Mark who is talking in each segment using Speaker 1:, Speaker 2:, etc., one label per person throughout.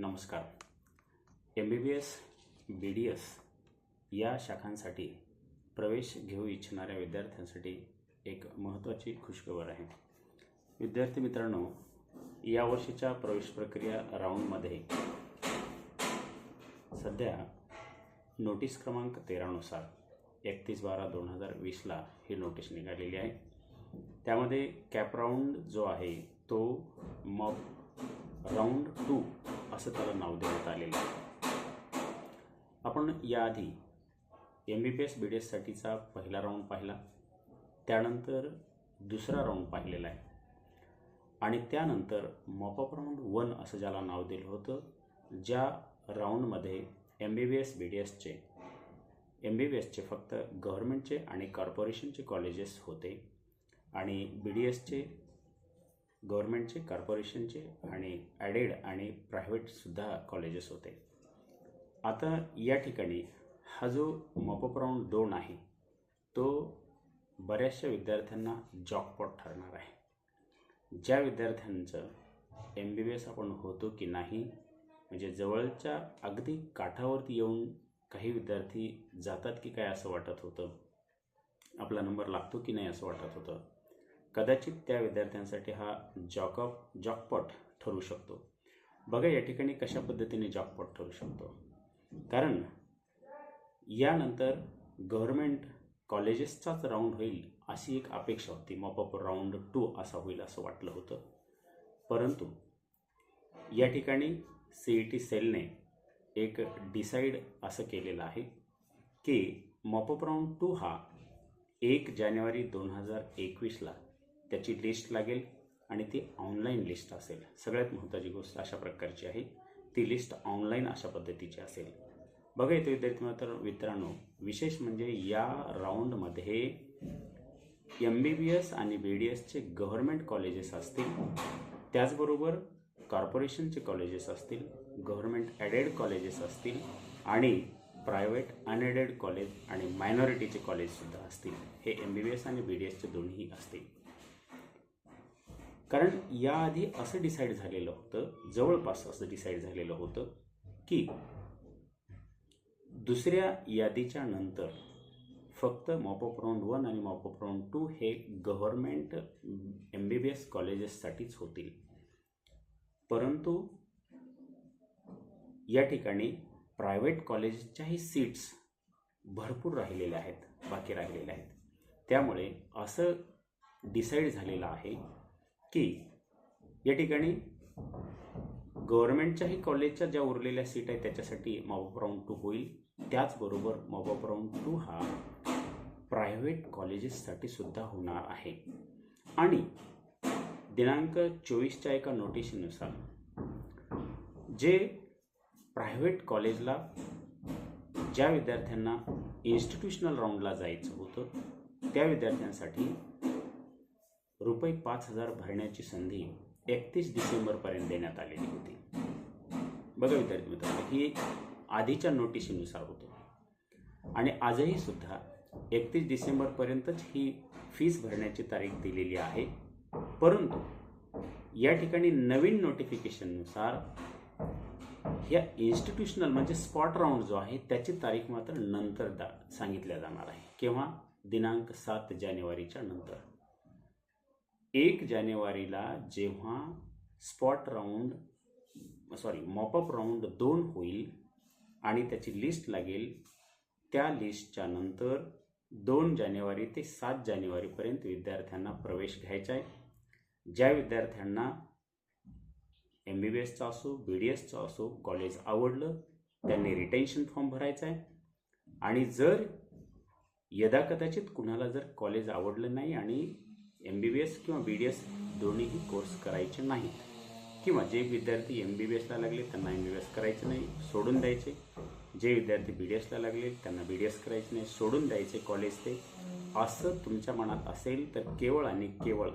Speaker 1: नमस्कार. M B B S B D S या शाखांसाठी प्रवेश घेऊ इच्छिणाऱ्या विद्यार्थ्यांसाठी एक महत्त्वाची खुशखबर आहे. विद्यार्थी मित्रांनो यावर्षीच्या प्रवेश प्रक्रिया राऊंडमध्ये सध्या नोटीस क्रमांक तेरानुसार एकतीस बारा दोन हजार वीसला ही नोटीस निघालेली आहे. त्यामध्ये कॅप राऊंड जो आहे तो मॉक राऊंड टू असं त्याला नाव देण्यात आलेलं आहे. आपण याआधी M B P S B D एससाठीचा पहिला राऊंड पाहिला. त्यानंतर दुसरा राऊंड पाहिलेला आहे. आणि त्यानंतर मॉपअप राऊंड वन असं ज्याला नाव दिलं होतं ज्या राऊंडमध्ये M B B S B D एसचे एम बी बी एसचे फक्त गव्हर्मेंटचे आणि कॉर्पोरेशनचे कॉलेजेस होते. आणि बी डी एसचे गव्हर्मेंटचे कॉर्पोरेशनचे आणि ॲडेड आणि प्रायव्हेटसुद्धा कॉलेजेस होते. आता या ठिकाणी हा जो मॉपअप राऊंड दोन आहे तो बऱ्याचशा विद्यार्थ्यांना जॉकपॉट ठरणार आहे. ज्या विद्यार्थ्यांचं एम बी बी एस आपण होतो की नाही म्हणजे जवळच्या अगदी काठावरती येऊन काही विद्यार्थी जातात की काय असं वाटत होतं? आपला नंबर लागतो की नाही असं वाटत होतं? कदाचित त्या विद्यार्थ्यांसाठी हा जॉकअप जॉकपॉट ठरू शकतो. बघा या ठिकाणी कशा पद्धतीने जॉकपॉट ठरू शकतो. कारण यानंतर गव्हर्मेंट कॉलेजेसचाच राऊंड होईल अशी एक अपेक्षा होती. मॉपअप राऊंड टू असा होईल असं वाटलं होतं. परंतु या ठिकाणी सी ई टी सेलने एक डिसाईड असं केलेलं आहे की मॉपअप राऊंड टू हा एक जानेवारी दोन हजार एकवीसला त्याची लिस्ट लागेल आणि ती ऑनलाईन लिस्ट असेल. सगळ्यात महत्त्वाची गोष्ट अशा प्रकारची आहे. ती लिस्ट ऑनलाईन अशा पद्धतीची असेल. बघा येतो विद्यार्थी तर मित्रांनो विशेष म्हणजे या राऊंडमध्ये एम बी बी एस आणि बी डी एसचे गव्हर्मेंट कॉलेजेस असतील. त्याचबरोबर कॉर्पोरेशनचे कॉलेजेस असतील गव्हर्मेंट ॲडेड कॉलेजेस असतील आणि प्रायव्हेट अनएडेड कॉलेज आणि मायनॉरिटीचे कॉलेजसुद्धा असतील. हे एम बी बी एस आणि बी डी एसचे दोन्ही असतील. कारण याआधी असं डिसाईड झालेलं होतं जवळपास असं डिसाईड झालेलं होतं की दुसऱ्या यादीच्या नंतर फक्त मॉपअप राऊंड वन आणि मॉपअप राऊंड टू हे government M B B S कॉलेजेससाठीच होतील. परंतु या ठिकाणी प्रायव्हेट कॉलेजच्याही सीट्स भरपूर राहिलेल्या आहेत बाकी राहिलेल्या आहेत. त्यामुळे असं डिसाईड झालेलं आहे की या ठिकाणी गव्हर्मेंटच्याही कॉलेजच्या ज्या उरलेल्या सीट आहेत त्याच्यासाठी मॉबअप राऊंड टू होईल. त्याचबरोबर मॉबअप राऊंड टू हा प्रायव्हेट कॉलेजेससाठी सुद्धा होणार आहे. आणि दिनांक चोवीसच्या एका नोटिशीनुसार जे प्रायव्हेट कॉलेजला ज्या विद्यार्थ्यांना इन्स्टिट्यूशनल राऊंडला जायचं होतं त्या विद्यार्थ्यांसाठी रुपये पाच हजार भरण्याची संधी एकतीस डिसेंबरपर्यंत देण्यात आलेली होती. बघा विद्यार्थी मित्रांनो ही आधीच्या नोटिशीनुसार होतं. आणि आजही सुद्धा एकतीस डिसेंबरपर्यंतच ही फीस भरण्याची तारीख दिलेली आहे. परंतु या ठिकाणी नवीन नोटिफिकेशननुसार या इन्स्टिट्यूशनल म्हणजे स्पॉट राऊंड जो आहे त्याची तारीख मात्र नंतर दा सांगितल्या जाणार आहे. किंवा दिनांक सात जानेवारीच्या नंतर. एक जानेवारीला जेव्हा spot round sorry mop up round दोन होईल आणि त्याची लिस्ट लागेल त्या लिस्टच्या नंतर दोन जानेवारी ते सात जानेवारीपर्यंत विद्यार्थ्यांना प्रवेश घ्यायचा आहे. ज्या विद्यार्थ्यांना एम बी बी एसचा असो बी डी एसचा असो कॉलेज आवडलं त्यांनी रिटेन्शन फॉर्म भरायचा आहे. आणि जर यदाकदाचित कुणाला जर कॉलेज आवडलं नाही आणि एम बी बी एस किंवा बी डी एस दोन्हीही कोर्स करायचे नाहीत. किंवा जे विद्यार्थी एम बी बी एसला लागले त्यांना एम बी बी एस करायचे नाही सोडून द्यायचे. जे विद्यार्थी बी डी एसला लागले त्यांना बी डी एस करायचे नाही सोडून द्यायचे कॉलेज ते. असं तुमच्या मनात असेल तर केवळ आणि केवळ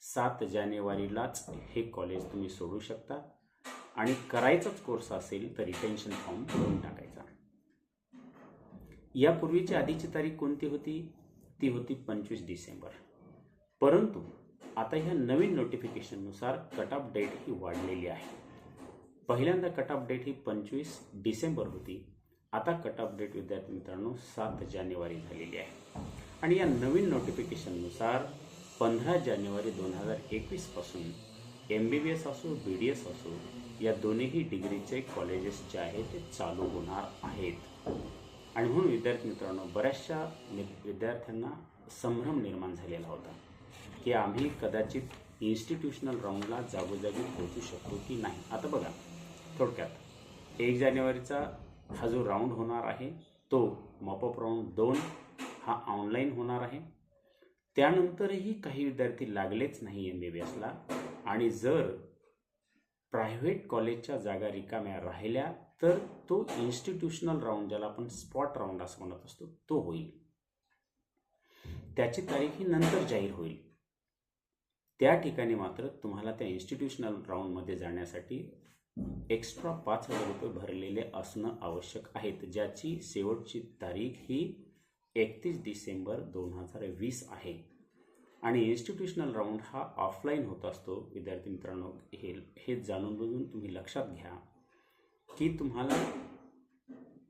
Speaker 1: सात जानेवारीलाच हे कॉलेज तुम्ही सोडू शकता. आणि करायचाच कोर्स असेल तर रिटेन्शन फॉर्म भरून टाकायचा. यापूर्वीची आधीची तारीख कोणती होती? ती होती पंचवीस डिसेंबर. परंतु आता ह्या नवीन नोटिफिकेशननुसार कट ऑफ डेट ही वाढलेली आहे. पहिल्यांदा कट ऑफ डेट ही पंचवीस डिसेंबर होती. आता कट ऑफ डेट विद्यार्थी मित्रांनो सात जानेवारी झालेली आहे. आणि या नवीन नोटिफिकेशननुसार पंधरा जानेवारी दोन हजार एकवीसपासून एम बी बी एस असो बी डी एस असो या दोन्हीही डिग्रीचे कॉलेजेस जे आहेत ते चालू होणार आहेत. आणि म्हणून विद्यार्थी मित्रांनो बऱ्याचशा विद्यार्थ्यांना संभ्रम निर्माण झालेला होता. की आम्ही कदाचित इन्स्टिट्यूशनल राऊंडला जागोजागी पोहोचू शकतो की नाही. आता बघा थोडक्यात. एक जानेवारीचा हा जो राऊंड होणार आहे तो मॉपअप राऊंड दोन हा ऑनलाईन होणार आहे. त्यानंतरही काही विद्यार्थी लागलेच नाही एम बी बी एसला आणि जर प्रायव्हेट कॉलेजच्या जागा रिकाम्या राहिल्या तर तो इन्स्टिट्यूशनल राऊंड ज्याला आपण स्पॉट राऊंड असं म्हणत असतो तो होईल. त्याची तारीख ही नंतर जाहीर होईल. त्या ठिकाणी मात्र तुम्हाला त्या इन्स्टिट्यूशनल राऊंडमध्ये जाण्यासाठी एक्स्ट्रा पाच हजार रुपये भरलेले असणं आवश्यक आहेत ज्याची शेवटची तारीख ही एकतीस डिसेंबर दोन हजार वीस आहे. आणि इन्स्टिट्यूशनल राऊंड हा ऑफलाईन होत असतो विद्यार्थी मित्रांनो हे हे जाणून बुजून तुम्ही लक्षात घ्या की तुम्हाला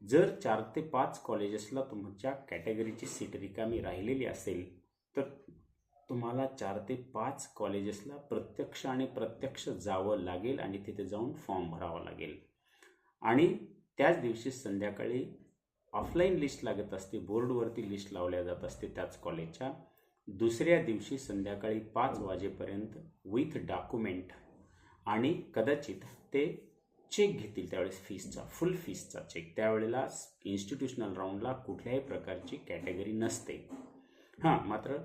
Speaker 1: जर चार ते पाच कॉलेजेसला तुमच्या कॅटेगरीची सीट रिकामी राहिलेली असेल तर तुम्हाला चार ते पाच कॉलेजेसला प्रत्यक्ष आणि प्रत्यक्ष जावं लागेल आणि तिथे जाऊन फॉर्म भरावा लागेल. आणि त्याच दिवशी संध्याकाळी ऑफलाईन लिस्ट लागत असते बोर्डवरती लिस्ट लावल्या जात असते त्याच कॉलेजच्या. दुसऱ्या दिवशी संध्याकाळी पाच वाजेपर्यंत विथ डॉक्युमेंट आणि कदाचित ते चेक घेतील त्यावेळेस फीसचा फुल फीसचा चेक त्यावेळेला इन्स्टिट्यूशनल राऊंडला कुठल्याही प्रकारची कॅटेगरी नसते. हां मात्र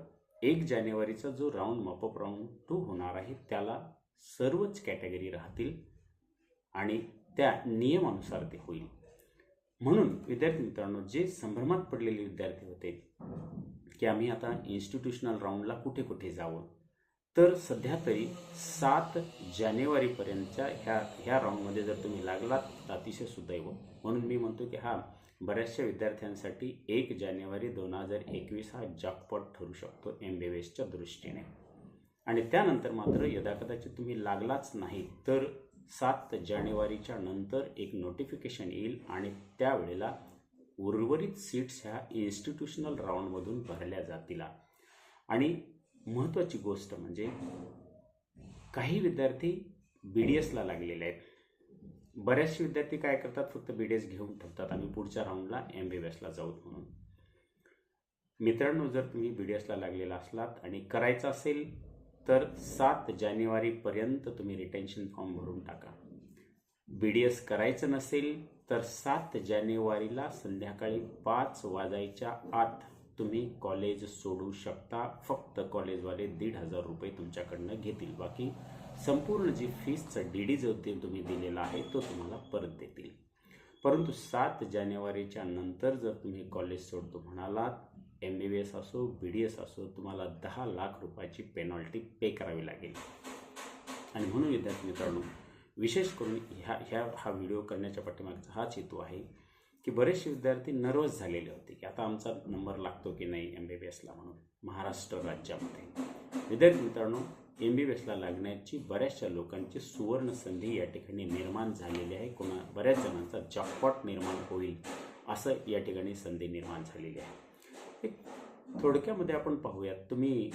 Speaker 1: एक जानेवारीचा जो राऊंड मॉपअप राऊंड टू होणार आहे त्याला सर्वच कॅटेगरी राहतील आणि त्या नियमानुसार ते होईल. म्हणून विद्यार्थी मित्रांनो जे संभ्रमात पडलेले विद्यार्थी होते की आम्ही आता इन्स्टिट्यूशनल राऊंडला कुठे कुठे जावं? तर सध्या तरी सात जानेवारीपर्यंतच्या ह्या ह्या राऊंडमध्ये जर तुम्ही लागलात तर अतिशय सुदैव. म्हणून मी म्हणतो की हा बऱ्याचशा विद्यार्थ्यांसाठी एक जानेवारी दोन हजार एकवीस हा जॉकपॉट ठरू शकतो एम बी बी एसच्या दृष्टीने. आणि त्यानंतर मात्र यदाकदाचित तुम्ही लागलाच नाही तर सात जानेवारीच्या नंतर एक नोटिफिकेशन येईल आणि त्यावेळेला उर्वरित सीट्स ह्या इन्स्टिट्यूशनल राऊंडमधून भरल्या जातील. आणि महत्त्वाची गोष्ट म्हणजे काही विद्यार्थी बी डी एसला लागलेले आहेत. बरेचसे विद्यार्थी काय करतात? फक्त बी डी एस घेऊन ठेवतात आम्ही पुढच्या राऊंडला एम बी बी एसला जाऊ म्हणून. मित्रांनो जर तुम्ही बी डी एसला लागलेला असलात आणि करायचं असेल तर सात जानेवारीपर्यंत तुम्ही रिटेन्शन फॉर्म भरून टाका. बी डी एस करायचं नसेल तर सात जानेवारीला संध्याकाळी पाच वाजायच्या आत तुम्ही कॉलेज सोडू शकता. फक्त कॉलेजवाले दीड हजार रुपये तुमच्याकडनं घेतील. बाकी संपूर्ण जी फीसचा डी डी जो ते तुम्ही दिलेला आहे तो तुम्हाला परत देतील. परंतु सात जानेवारीच्या नंतर जर तुम्ही कॉलेज सोडतो म्हणालात एम बी बी एस असो बी डी एस असो तुम्हाला दहा लाख रुपयाची पेनॉल्टी पे करावी लागेल. आणि म्हणून विद्यार्थी मित्रांनो विशेष करून ह्या ह्या हा व्हिडिओ करण्याच्या पाठीमागचा हाच हेतू आहे. की बरेचसे विद्यार्थी नर्वस झालेले होते की आता आमचा नंबर लागतो की नाही एम बी बी एसला म्हणून महाराष्ट्र राज्यामध्ये. विद्यार्थी मित्रांनो एम बी बी एसला लागण्याची बऱ्याचशा लोकांची सुवर्ण संधी या ठिकाणी निर्माण झालेली आहे. कोणा बऱ्याच जणांचा जॉकपॉट निर्माण होईल असं या ठिकाणी संधी निर्माण झालेली आहे. एक थोडक्यामध्ये आपण पाहूयात तुम्ही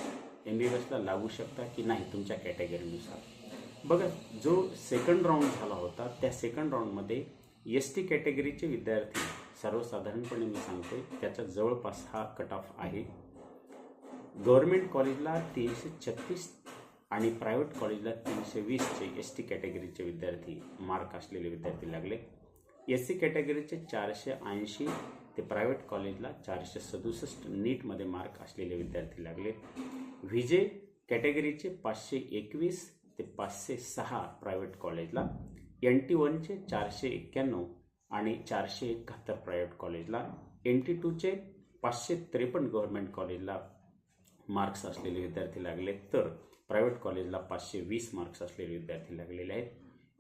Speaker 1: एम बी बी एसला लागू शकता की नाही तुमच्या कॅटेगरीनुसार बघा जो सेकंड राऊंड झाला होता त्या सेकंड राऊंडमध्ये एस टी कॅटेगरीचे विद्यार्थी सर्वसाधारणपणे मी सांगते त्याच्या जवळपास हा कट ऑफ आहे. गव्हर्मेंट कॉलेजला तीनशे छत्तीस आणि प्रायव्हेट कॉलेजला तीनशे वीसचे एस टी कॅटेगरीचे विद्यार्थी मार्क असलेले विद्यार्थी लागले. एस सी कॅटेगरीचे चारशे ऐंशी ते प्रायव्हेट कॉलेजला चारशे सदुसष्ट नीटमध्ये मार्क असलेले विद्यार्थी लागले. व्हिजे कॅटेगरीचे पाचशे एकवीस ते पाचशे सहा प्रायव्हेट कॉलेजला एन टी वनचे चारशे एक्क्याण्णव आणि चारशे एकाहत्तर प्रायव्हेट कॉलेजला एन टी टूचे पाचशे त्रेपन्न गव्हर्मेंट कॉलेजला मार्क्स असलेले विद्यार्थी लागले. तर प्रायव्हेट कॉलेजला पाचशे वीस मार्क्स असलेले विद्यार्थी लागलेले आहेत.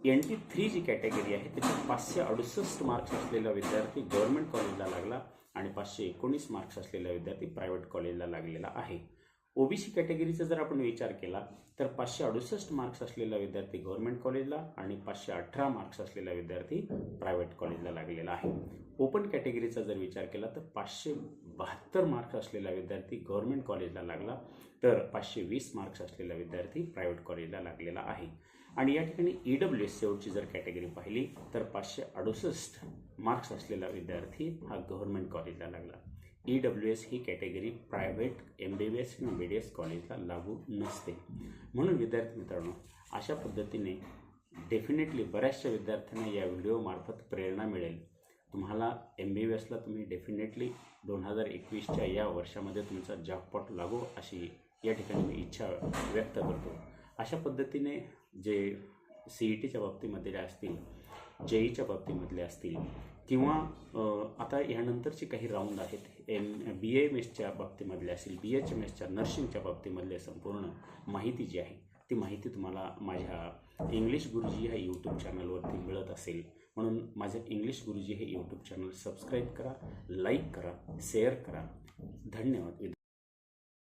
Speaker 1: N T three G category आहे त्याच्यात पाचशे अडुसष्ट मार्क्स असलेला विद्यार्थी गव्हर्मेंट कॉलेजला लागला आणि पाचशे एकोणीस मार्क्स असलेला विद्यार्थी प्रायव्हेट कॉलेजला लागलेला आहे. ओबीसी कॅटेगरीचा जर आपण विचार केला तर पाचशे अडुसष्ट मार्क्स असलेला विद्यार्थी गव्हर्नमेंट कॉलेजला आणि पाचशे अठरा मार्क्स असलेला विद्यार्थी प्रायव्हेट कॉलेजला लागलेला आहे. ओपन कॅटेगरीचा जर विचार केला तर पाचशे बहात्तर मार्क्स असलेला विद्यार्थी गव्हर्नमेंट कॉलेजला लागला तर पाचशे वीस मार्क्स असलेला विद्यार्थी प्रायव्हेट कॉलेजला लागलेला आहे. आणि या ठिकाणी ई डब्ल्यू एस सेवची जर कॅटेगरी पाहिली तर पाचशे अडुसष्ट मार्क्स असलेला विद्यार्थी हा गव्हर्नमेंट कॉलेजला लागला. ई डब्ल्यू एस ही category private M B B S किंवा बी डी एस कॉलेजला लागू नसते. म्हणून विद्यार्थी मित्रांनो अशा पद्धतीने डेफिनेटली बऱ्याचशा विद्यार्थ्यांना या व्हिडिओमार्फत प्रेरणा मिळेल. तुम्हाला एम बी बी एसला तुम्ही डेफिनेटली दोन हजार एकवीसच्या या वर्षामध्ये तुमचा जॉबपॉट लागो अशी या ठिकाणी मी इच्छा व्यक्त करतो. अशा पद्धतीने जे सी ई टीच्या बाबतीमध्ये असतील जे ईच्या बाबतीमधले असतील किंवा आता यानंतरचे काही राऊंड आहेत. एम बी एम एसच्या बाबतीमधले असेल बी एच एम एसच्या नर्सिंगच्या बाबतीमधल्या संपूर्ण माहिती जी आहे ती माहिती तुम्हाला माझ्या इंग्लिश गुरुजी ह्या यूट्यूब चॅनलवरती मिळत असेल. म्हणून माझं इंग्लिश गुरुजी हे यूट्यूब चॅनल सबस्क्राईब करा लाईक करा शेअर करा. धन्यवाद.